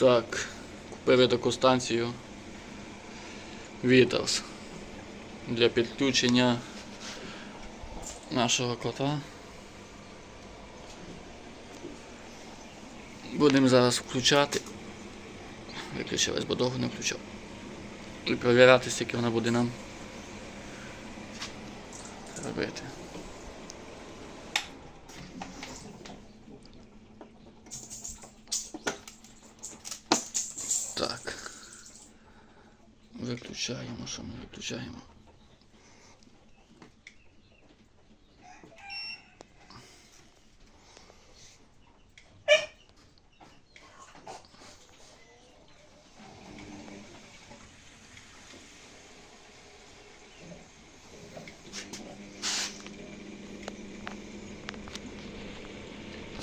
Так, купив я таку станцію Vitals для підключення нашого кота. Будемо зараз включати. Виключилась, бо довго не включав. І перевіряти, скільки вона буде нам робити. Так. Виключаємо, що ми виключаємо.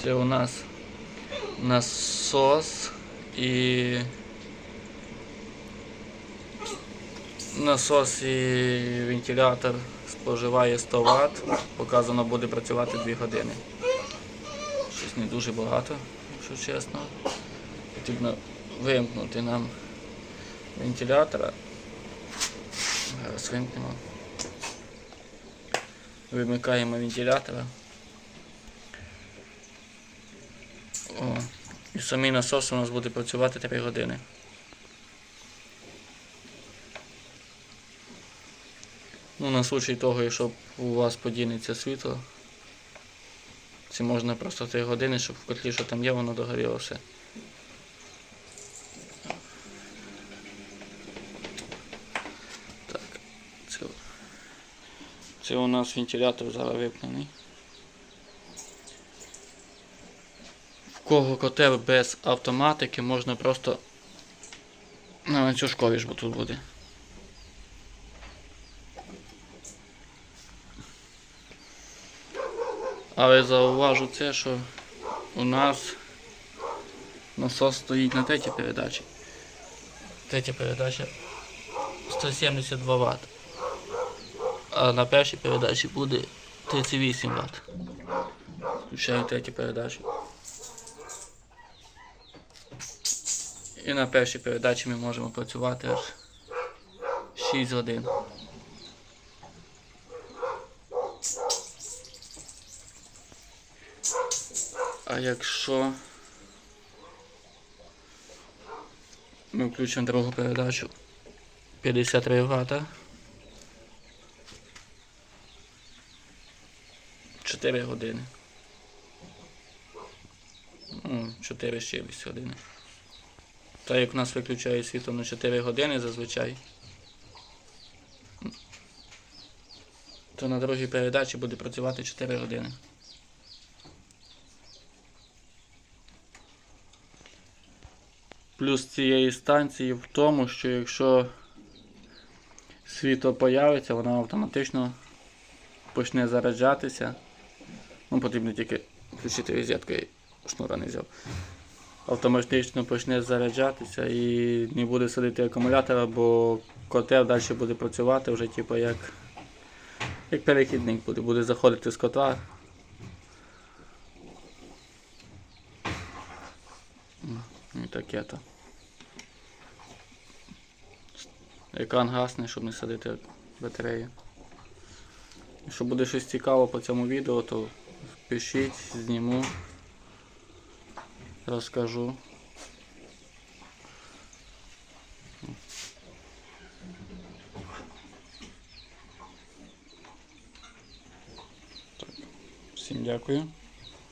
Це у нас насос і насос і вентилятор споживає 100 Вт. Показано буде працювати 2 години. Щось не дуже багато, якщо чесно. Потрібно вимкнути нам вентилятора. Зараз вимкнемо. Вимикаємо вентилятора. О, і самий насос у нас буде працювати 3 години. Ну, на случай того, якщо у вас подінеться світло, це можна просто 3 години, щоб в котлі, що там є, воно догоріло все. Так, це, це у нас вентилятор зараз вимкнений. В кого котел без автоматики, можна просто на ланцюжкові ж бо тут буде. Але зауважу це, що у нас насос стоїть на третій передачі. Третя передача 172 Вт. А на першій передачі буде 38 Вт. Включаю третю передачу. І на першій передачі ми можемо працювати аж 6 годин. А якщо ми включимо другу передачу 53 Вт. 4 години. Ну, 4 з чимось години. Так як у нас виключає світло на 4 години зазвичай, то на другій передачі буде працювати 4 години. Плюс цієї станції в тому, що якщо світло появиться, воно автоматично почне заряджатися. Ну, потрібно тільки включити розетку, я шнура не взяв. Автоматично почне заряджатися і не буде садити акумулятора, бо котел далі буде працювати вже типу як, як перехідник буде, буде заходити з котла. І таке то. Екран гасне, щоб не садити батарею. Якщо буде щось цікаво по цьому відео, то пишіть, зніму, розкажу. Так. Всім дякую.